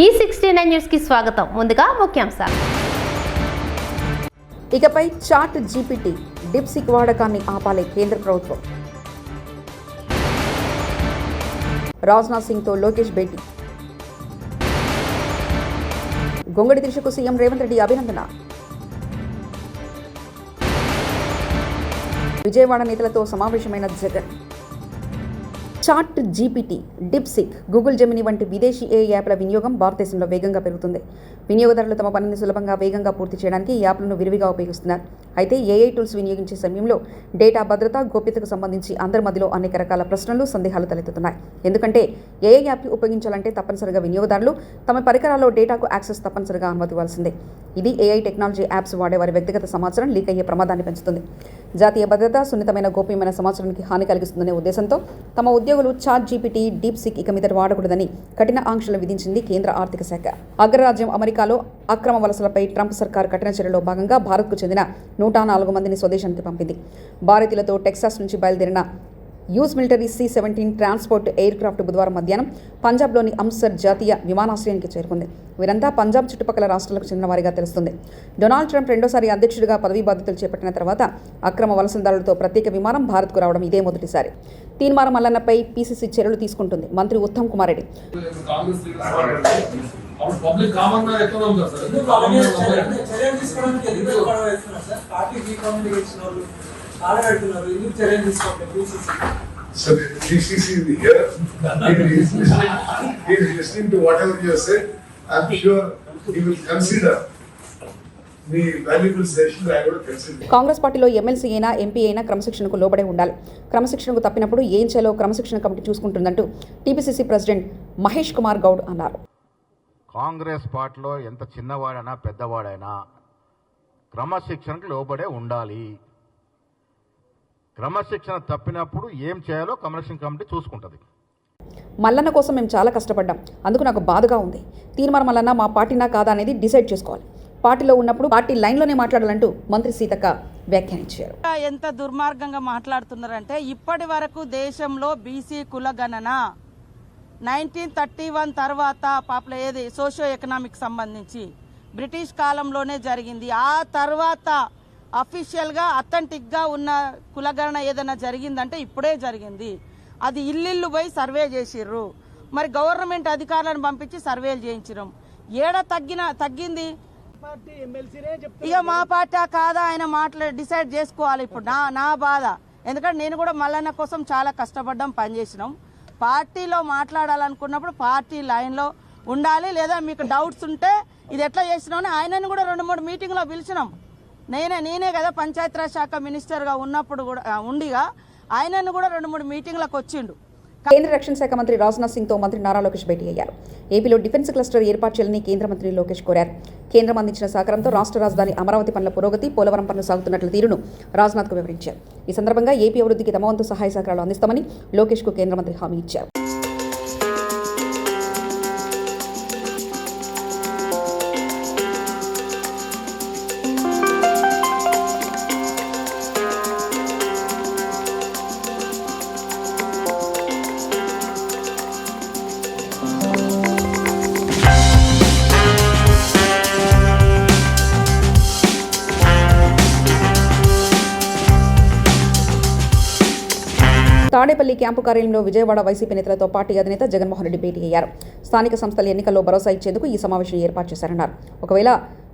E ఈ sixty nine న్యూస్కి స్వాగతం. ముందుగా ముఖ్యాంశాలు. ఇకపై చాట్ జీపీటీ డిప్సిక్ వాడకాన్ని ఆపాలి కేంద్ర ప్రభుత్వం. రాజ్నాథ్ సింగ్తో లోకేష్ భేటీ. గొంగడి దిశకు సీఎం రేవంత్ రెడ్డి అభినందన. విజయవాడ నేతలతో సమావేశమైన Jagan. Chat GPT DeepSeek Google Gemini వంటి విదేశీ ఏ యాప్ల వినియోగం భారతదేశంలో వేగంగా పెరుగుతుంది. వినియోగదారులు తమ పనిని సులభంగా వేగంగా పూర్తి చేయడానికి ఈ యాప్లను విరివిగా ఉపయోగిస్తున్నారు. అయితే ఏఐ టూల్స్ వినియోగించే సమయంలో డేటా భద్రత గోప్యతకు సంబంధించి అందరి మధ్యలో అనేక రకాల ప్రశ్నలు సందేహాలు తలెత్తుతున్నాయి. ఎందుకంటే ఏఐ యాప్ ఉపయోగించాలంటే తప్పనిసరిగా వినియోగదారులు తమ పరికరాల్లో డేటాకు యాక్సెస్ తప్పనిసరిగా అనుమతివ్వాల్సిందే ఇది ఏఐ టెక్నాలజీ యాప్స్ వాడే వారి వ్యక్తిగత సమాచారం లీక్ అయ్యే ప్రమాదాన్ని పెంచుతుంది. జాతీయ భద్రత సున్నితమైన గోప్యమైన సమాచారానికి హాని కలిగిస్తుందనే ఉద్దేశంతో తమ ఉద్యోగులు చాట్ జీపీటీ డీప్ సిక్ ఇక మీద వాడకూడదని కఠిన ఆంక్షలు విధించింది కేంద్ర ఆర్థిక శాఖ. అగ్రరాజ్యం అమెరికాలో అక్రమ వలసలపై ట్రంప్ సర్కార్ కఠిన చర్యలో భాగంగా భారత్కు చెందిన నూట నాలుగు మందిని స్వదేశానికి పంపింది. భారతీయులతో టెక్సాస్ నుంచి బయలుదేరిన US military C seventeen transport aircraft బుధవారం మధ్యాహ్నం పంజాబ్లోని అంసర్ జాతీయ విమానాశ్రయానికి చేరుకుంది. వీరంతా పంజాబ్ చుట్టుపక్కల రాష్ట్రాలకు చెందిన వారిగా తెలుస్తుంది. డొనాల్డ్ ట్రంప్ రెండోసారి అధ్యక్షుడిగా పదవీ బాధ్యతలు చేపట్టిన తర్వాత అక్రమ వలసదారులతో ప్రత్యేక విమానం భారత్కు రావడం ఇదే మొదటిసారి. తీన్మారం మల్లన్నపై పీసీసీ చర్యలు తీసుకుంటుంది. మంత్రి ఉత్తమ్ కుమార్ రెడ్డి. అప్పుడు పబ్లిక్ కామన్ మ్యాన్ ఎక్కడ ఉంది సార్. ఎందుకు అవేర్నెస్ చేయాలి? చర్యలు తీసుకోవడానికి ఎందుకు గొడవ వేస్తున్నారు సార్? పార్టీ రీకమ్యూనికేషన్ వాళ్ళు ఆడబెడుతున్నారు. ఎందుకు చర్యలు తీసుకోవట్లేదు? PCC. So the GCC is here, he is listening, he is listening to whatever you have said, I am sure he will consider the valuable suggestions I will consider. Congress పార్టీలో MLC అయినా MP అయినా క్రమశిక్షణకు లోబడే ఉండాలి క్రమశిక్షణకు తప్పినప్పుడు ఏం చేయాలో క్రమశిక్షణ కమిటీ చూసుకుంటుందంటూ టీపీసీసీ ప్రెసిడెంట్ మహేష్ కుమార్ గౌడ్ అన్నారు కాంగ్రెస్ పార్టీలో ఎంత చిన్నవాడైనా పెద్దవాడైనా క్రమశిక్షణకు లోబడే ఉండాలి క్రమశిక్షణ తప్పినప్పుడు ఏం చేయాలో క్రమశిక్షణ కమిటీ చూసుకుంటుంది. మల్లన్న కోసం మేము చాలా కష్టపడ్డాం. అందుకు నాకు బాధగా ఉంది. తీర్మానం మల్లన్న మా పార్టీనా కాదా అనేది డిసైడ్ చేసుకోవాలి. పార్టీలో ఉన్నప్పుడు పార్టీ లైన్లోనే మాట్లాడాలంటూ మంత్రి సీతక్క వ్యాఖ్యానించారు. ఎంత దుర్మార్గంగా మాట్లాడుతున్నారంటే ఇప్పటి వరకు దేశంలో బీసీ కులగణన నైన్టీన్ థర్టీ వన్ తర్వాత పాపల ఏది సోషియో ఎకనామిక్ సంబంధించి బ్రిటిష్ కాలంలోనే జరిగింది. ఆ తర్వాత అఫీషియల్గా అథెంటిక్గా ఉన్న కులగణన ఏదైనా జరిగిందంటే ఇప్పుడే జరిగింది. అది ఇల్లిల్లు పోయి సర్వే చేసిర్రు. మరి గవర్నమెంట్ అధికారులను పంపించి సర్వేలు చేయించడం ఏడ తగ్గిన తగ్గింది? ఇక మా పార్టీ కాదా ఆయన మాట్లా డిసైడ్ చేసుకోవాలి ఇప్పుడు. నా నా బాధ. ఎందుకంటే నేను కూడా మల్లన్న కోసం చాలా కష్టపడ్డాం పనిచేసినాం. పార్టీలో మాట్లాడాలనుకున్నప్పుడు పార్టీ లైన్లో ఉండాలి. లేదా మీకు డౌట్స్ ఉంటే ఇది ఎట్లా చేసినామని ఆయనను కూడా రెండు మూడు మీటింగ్లో పిలిచినాం. నేనే నేనే కదా పంచాయతీరాజ్ శాఖ మినిస్టర్గా ఉన్నప్పుడు కూడా ఉండిగా ఆయనను కూడా రెండు మూడు మీటింగ్లకు వచ్చిండు. కేంద్ర రక్షణ శాఖ మంత్రి రాజ్నాథ్ సింగ్తో మంత్రి నారా లోకేష్ భేటీ అయ్యారు. ఏపీలో డిఫెన్స్ క్లస్టర్ ఏర్పాటు చేయాలని కేంద్ర మంత్రి లోకేష్ కోరారు. కేంద్రం అందించిన సహకారంతో రాష్ట్ర రాజధాని అమరావతి పనుల పురోగతి పోలవరం పనులు సాగుతున్నట్లు తీరును రాజ్నాథ్కు వివరించారు. ఈ సందర్భంగా ఏపీ అభివృద్ధికి తమ వంతు సహాయ సహకారాలు అందిస్తామని లోకేష్కు కేంద్ర మంత్రి హామీ ఇచ్చారు. తాడేపల్లి క్యాంపు కార్యాలయంలో విజయవాడ వైసీపీ నేతలతో పార్టీ అధినేత జగన్మోహన్ రెడ్డి భేటీ అయ్యారు. స్థానిక సంస్థల ఎన్నికల్లో భరోసా ఇచ్చేందుకు ఈ సమావేశం ఏర్పాటు చేశారన్నారు. ఒకవేళ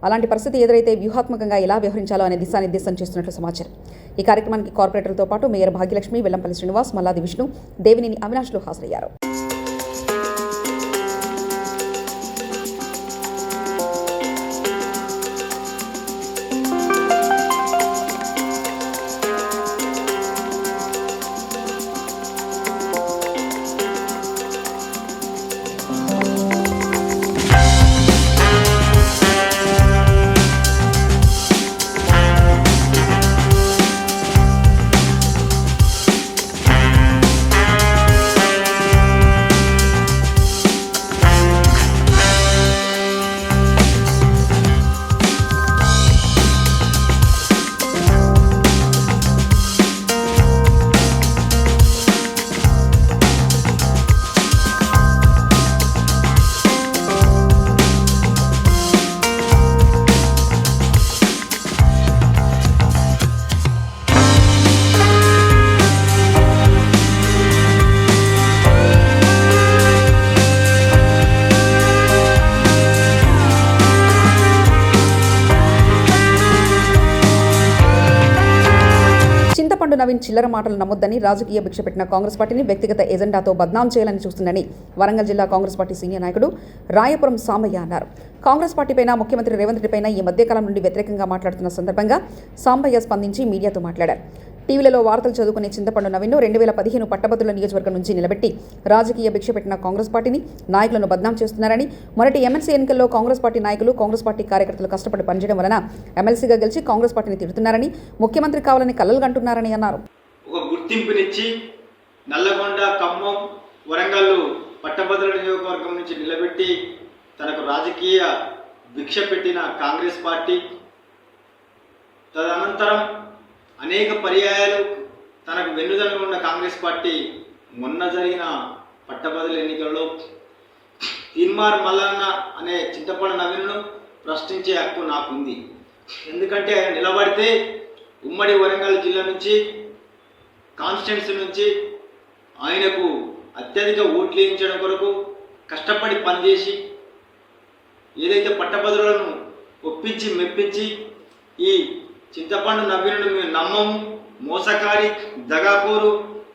అలాంటి పరిస్థితి ఎదురైతే వ్యూహాత్మకంగా ఎలా వ్యవహరించాలో అనే దిశానిర్దేశం చేస్తున్నట్లు సమాచారం. ఈ కార్యక్రమానికి కార్పొరేటర్తో పాటు మేయర్ భాగ్యలక్ష్మి వెల్లంపల్లి శ్రీనివాస్ మల్లాది విష్ణు దేవినేని అవినాష్లు హాజరయ్యారు. ప్రవీణ్ చిల్లర మాటలు నమ్మొద్దని రాజకీయ భిక్ష పెట్టిన కాంగ్రెస్ పార్టీని వ్యక్తిగత ఎజెండాతో బద్నాం చేయాలని చూస్తుందని వరంగల్ జిల్లా కాంగ్రెస్ పార్టీ సీనియర్ నాయకుడు రాయపురం సాంబయ్య అన్నారు. కాంగ్రెస్ పార్టీపైన ముఖ్యమంత్రి రేవంత్ రెడ్డిపైన ఈ మధ్యకాలం నుండి వ్యతిరేకంగా మాట్లాడుతున్న సందర్భంగా సాంబయ్య స్పందించి మీడియాతో మాట్లాడారు. టీవీలలో వార్తలు చదువుకునే చింతపండు నవీన్ను రెండు వేల పదిహేను పట్టభద్రుల నియోజకవర్గం నుంచి నిలబెట్టి రాజకీయ భిక్ష పెట్టిన కాంగ్రెస్ పార్టీని నాయకులను బద్నాం చేస్తున్నారని మొదటి ఎమ్మెల్సీ ఎన్నికల్లో కాంగ్రెస్ పార్టీ నాయకులు కాంగ్రెస్ పార్టీ కార్యకర్తలు కష్టపడి పనిచేయడం వలన ఎమ్మెల్సీగా గెలిచి కాంగ్రెస్ పార్టీని తిడుతున్నారని ముఖ్యమంత్రి కావాలని కలలు కంటున్నారని అన్నారు. ఒక గుర్తింపునిచ్చి నల్లగొండ ఖమ్మం వరంగల్ పట్టభద్రుల నియోజకవర్గం నుంచి నిలబెట్టి తనకు రాజకీయ భిక్ష పెట్టిన కాంగ్రెస్ పార్టీ. తదనంతరం అనేక పర్యాయాలు తనకు వెన్నుదన్నుగా ఉన్న కాంగ్రెస్ పార్టీ మొన్న జరిగిన పట్టభద్రుల ఎన్నికల్లో తీన్మార్ మల్లన్న అనే చింతపండు నవీన్ను ప్రశ్నించే హక్కు నాకుంది. ఎందుకంటే ఆయన నిలబడితే ఉమ్మడి వరంగల్ జిల్లా నుంచి కాన్స్టిట్యున్సీ నుంచి ఆయనకు అత్యధిక ఓట్లు వేయించడం కొరకు కష్టపడి పనిచేసి ఏదైతే పట్టభద్రులను ఒప్పించి మెప్పించి ఈ చింతపండు నవీనుడు మేము నమ్మము మోసకారి దగాకోరు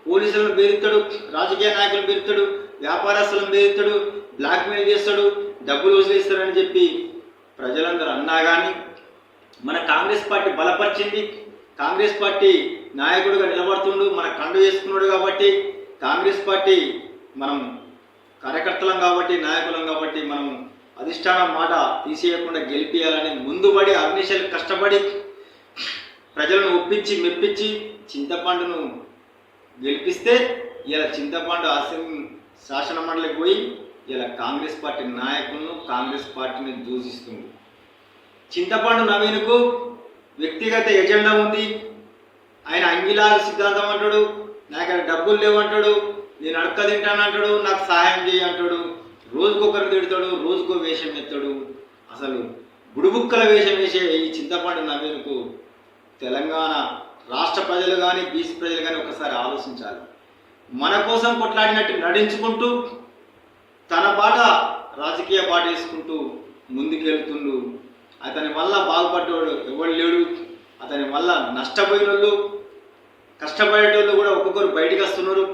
పోలీసులను బెదిరిస్తాడు రాజకీయ నాయకులను బెదిరిస్తాడు వ్యాపారస్తులను బెదిరిస్తాడు బ్లాక్మెయిల్ చేస్తాడు డబ్బులు వసూలిస్తాడని చెప్పి ప్రజలందరూ అన్నా కానీ మన కాంగ్రెస్ పార్టీ బలపరిచింది. కాంగ్రెస్ పార్టీ నాయకుడుగా నిలబడుతుండు మన కండు చేసుకున్నాడు కాబట్టి కాంగ్రెస్ పార్టీ మనం కార్యకర్తలం కాబట్టి నాయకులం కాబట్టి మనం అధిష్టానం మాట తీసేయకుండా గెలిపియాలని ముందుబడి అగ్నిశలు కష్టపడి ప్రజలను ఒప్పించి మెప్పించి చింతపండును గెలిపిస్తే ఇలా చింతపండు అసెంబ్లీ శాసన మండలికి పోయి ఇలా కాంగ్రెస్ పార్టీ నాయకులను కాంగ్రెస్ పార్టీని దూషిస్తుంది. చింతపండు నవీన్కు వ్యక్తిగత ఎజెండా ఉంది. ఆయన అంగిలాల సిద్ధాంతం అంటాడు నాకు డబ్బులు లేవు అంటాడు నేను అడక్క తింటాను అంటాడు నాకు సహాయం చేయి అంటాడు రోజుకొకరు తిడతాడు రోజుకో వేషం ఎత్తాడు. అసలు బుడుబుక్కల వేషం వేసే ఈ చింతపండు నవీన్కు తెలంగాణ రాష్ట్ర ప్రజలు కానీ బీసీ ప్రజలు కానీ ఒకసారి ఆలోచించాలి. మన కోసం కొట్లాడినట్టు నడించుకుంటూ తన బాట రాజకీయ బాట వేసుకుంటూ ముందుకెళ్తుండు. అతని వల్ల బాగుపడ్డవాడు ఎవడు లేడు. అతని వల్ల నష్టపోయిన వాళ్ళు కష్టపడేటోళ్ళు కూడా ఒక్కొక్కరు బయటకు వస్తున్నారు.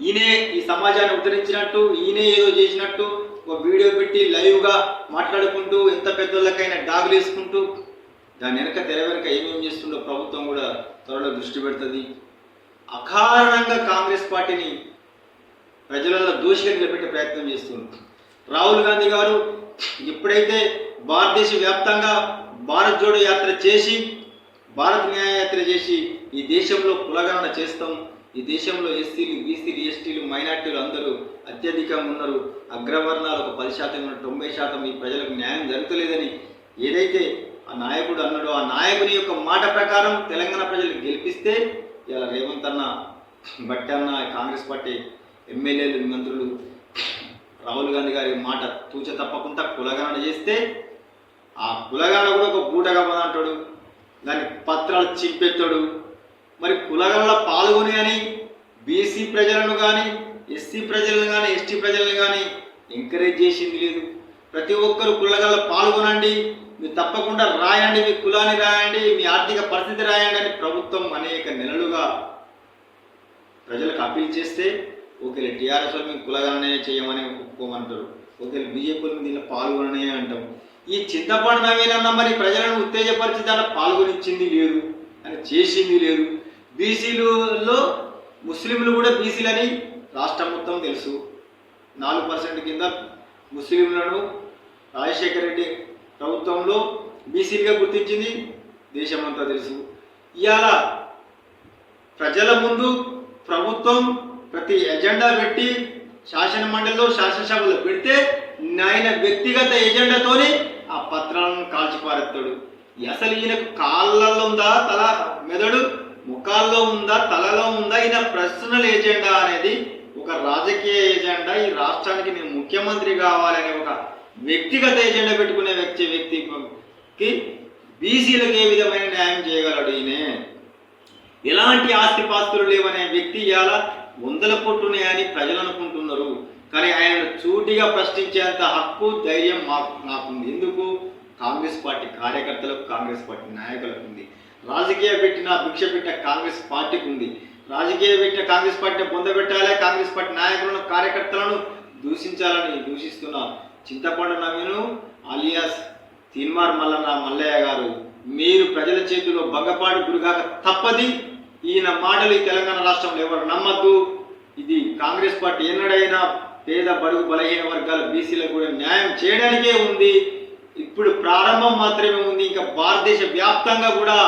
ఈయనే ఈ సమాజాన్ని ఉద్ధరించినట్టు ఈయనే ఏదో చేసినట్టు ఒక వీడియో పెట్టి లైవ్గా మాట్లాడుకుంటూ ఎంత పెద్దోళ్ళకైనా డాగులు వేసుకుంటూ దాని వెనక తెర వెనక ఏమేమి చేస్తుండో ప్రభుత్వం కూడా త్వరలో దృష్టి పెడుతుంది. అకారణంగా కాంగ్రెస్ పార్టీని ప్రజలలో దోషిగా నిలబెట్టే ప్రయత్నం చేస్తున్నారు రాహుల్ గాంధీ గారు ఎప్పుడైతే భారతదేశ వ్యాప్తంగా భారత్ జోడో యాత్ర చేసి భారత్ న్యాయయాత్ర చేసి ఈ దేశంలో కులగణన చేస్తాం ఈ దేశంలో ఎస్సీలు బీసీలు ఎస్టీలు మైనార్టీలు అందరూ అత్యధికంగా ఉన్నారు అగ్రవర్ణాలు ఒక పది శాతం తొంభై శాతం ఈ ప్రజలకు న్యాయం జరుగుతలేదని ఏదైతే ఆ నాయకుడు అన్నాడు ఆ నాయకుని యొక్క మాట ప్రకారం తెలంగాణ ప్రజలు గెలిపిస్తే ఇలా రేవంత్ అన్న బట్టి అన్న కాంగ్రెస్ పార్టీ ఎమ్మెల్యేలు మంత్రులు రాహుల్ గాంధీ గారి మాట తూచ తప్పకుండా కులగణన చేస్తే ఆ కులగణన కూడా ఒక బూటగా అంటాడు దాని పత్రాలు చింపెత్తాడు. మరి కులగణలో పాల్గొని అని బీసీ ప్రజలను కానీ ఎస్సీ ప్రజలను కానీ ఎస్టీ ప్రజలను కానీ ఎంకరేజ్ చేసింది లేదు. ప్రతి ఒక్కరు కులగల్లో పాల్గొనండి. మీరు తప్పకుండా రాయండి మీ కులాన్ని రాయండి మీ ఆర్థిక పరిస్థితి రాయండి అని ప్రభుత్వం అనేక నెలలుగా ప్రజలకు అప్పీల్ చేస్తే ఒకవేళ టీఆర్ఎస్ వాళ్ళు మేము కులగానే చేయమని ఒప్పుకోమంటారు. ఒకవేళ బీజేపీ దీనిలో పాల్గొననే అంటాం. ఈ చింతపండు నవీనన్న మరి ప్రజలను ఉత్తేజపరిచి దాంట్లో పాల్గొనిచ్చింది లేదు అని చేసింది లేదు. బీసీలలో ముస్లింలు కూడా బీసీలని రాష్ట్రం మొత్తం తెలుసు. నాలుగు పర్సెంట్ కింద ముస్లింలను రాజశేఖర రెడ్డి ప్రభుత్వంలో బీసీలుగా గుర్తించింది దేశమంతా తెలుసు. ఇవాళ ప్రజల ముందు ప్రభుత్వం ప్రతి ఎజెండా పెట్టి శాసన మండలిలో శాసనసభలో పెడితే ఆయన వ్యక్తిగత ఎజెండాతోని ఆ పత్రాలను కాల్చిపారెత్తాడు అసలు ఈయనకు కాళ్ళల్లో ఉందా తల మెదడు? ముఖాల్లో ఉందా తలలో ఉందా? ఈయన పర్సనల్ ఎజెండా అనేది ఒక రాజకీయ ఎజెండా. ఈ రాష్ట్రానికి నేను ముఖ్యమంత్రి కావాలనే ఒక వ్యక్తిగత ఎజెండా పెట్టుకునే వ్యక్తి వ్యక్తికి బీసీలకు ఏ విధమైన న్యాయం చేయగలడు ఈయనే? ఎలాంటి ఆస్తిపాస్తులు లేవనే వ్యక్తి ఇవాళ వందల కొట్టున్నాయని ఉన్నాయని ప్రజలు అనుకుంటున్నారు. కానీ ఆయన చూటిగా ప్రశ్నించేంత హక్కు ధైర్యం మాకు నాకుంది. ఎందుకు? కాంగ్రెస్ పార్టీ కార్యకర్తలకు కాంగ్రెస్ పార్టీ నాయకులకు ఉంది రాజకీయ పెట్టిన భిక్ష పెట్టిన కాంగ్రెస్ పార్టీకి ఉంది రాజకీయ పెట్టిన కాంగ్రెస్ పార్టీని పొందబెట్టాలి కాంగ్రెస్ పార్టీ నాయకులను కార్యకర్తలను దూషించాలని దూషిస్తున్న చింతపండు నవీను అలియాస్ తిన్మార్ మల్లన్న మల్లయ్య గారు. మీరు ప్రజల చేతిలో భంగపాటు గురిగాక తప్పది. ఈయన మాటలు ఈ తెలంగాణ రాష్ట్రంలో ఎవరు నమ్మద్దు. ఇది కాంగ్రెస్ పార్టీ ఎన్నడైనా పేద బడుగు బలహీన వర్గాల బీసీలకు కూడా న్యాయం చేయడానికే ఉంది. ఇప్పుడు ప్రారంభం మాత్రమే ఉంది. ఇంకా భారతదేశ వ్యాప్తంగా కూడా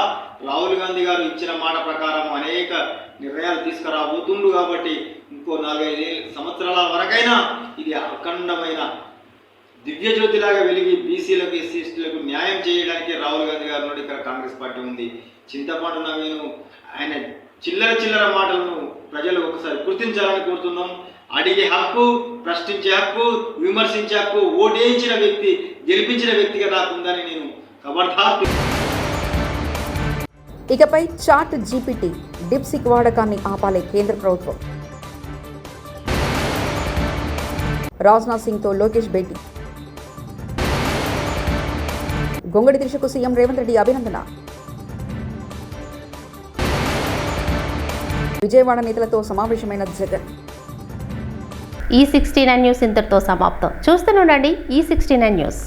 రాహుల్ గాంధీ గారు ఇచ్చిన మాట ప్రకారం అనేక నిర్ణయాలు తీసుకురాబోతుండు కాబట్టి ఇంకో నాలుగైదు సంవత్సరాల వరకైనా ఇది అఖండమైన దివ్యజ్యోతిలాగా వెలిగి బీసీలకు ఎస్సీ ఎస్టీలకు న్యాయం చేయడానికి రాహుల్ గాంధీ గారి నుండి ఇక్కడ కాంగ్రెస్ పార్టీ ఉంది. చింతపాటు నవీను ఆయన చిల్లర చిల్లర మాటలను ప్రజలు ఒకసారి గుర్తించాలని కోరుతున్నాం. అడిగే హక్కు ప్రశ్నించే హక్కు విమర్శించే హక్కు ఓటేయించిన వ్యక్తి గెలిపించిన వ్యక్తిగా నాకు నేను ఖబర్దార్ ఇకపై చాట్ జీపీటీ డిప్సిక్ వాడకాన్ని ఆపాలి కేంద్ర ప్రభుత్వం. రాజ్నాథ్ సింగ్తో లోకేష్ భేటీ. గొంగడి దిశకు సీఎం రేవంత్ రెడ్డి అభినందన. విజయవాడ నేతలతో సమావేశమైన జగన్. ఈ సిక్స్టీ నైన్ న్యూస్ ఇంతటితో సమాప్తం. చూస్తూనే ఉండండి ఈ సిక్స్టీ నైన్ న్యూస్.